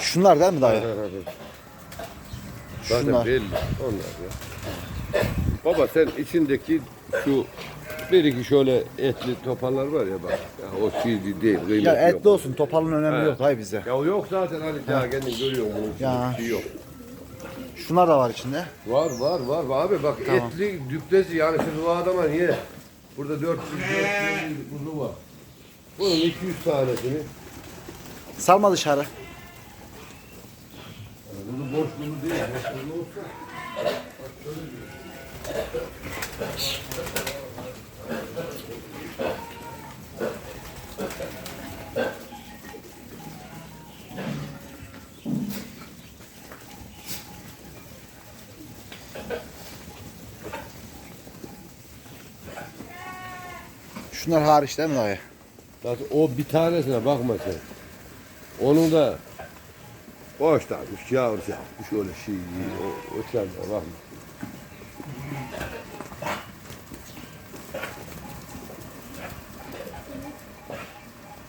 Şunlar değil mi dayı? Zaten Şunlar. belli onlar ya. Baba sen içindeki şu bir iki şöyle etli toparlar var ya bak. Ya o şey değil, kıymeti Ya yok. etli olsun topalın önemi He. yok dayı bize. Ya yok zaten hani daha kendin görüyorsun bunun Ya. şey yok. Şunlar da var içinde. Var var var abi bak Tamam. etli düplesi yani siz bu adama niye? Burada 400 400 kuzu var. Bunun 200 tanesini Salma dışarı. Yani bunu boş kuzu değil. Boş kuzu olsa bak şöyle diyor. Şunlar hariç değil mi dayı? Zaten o bir tanesine bakma sen. Onun da boş takmış, yavru yapmış öyle şey değil. O, o kendine bakma.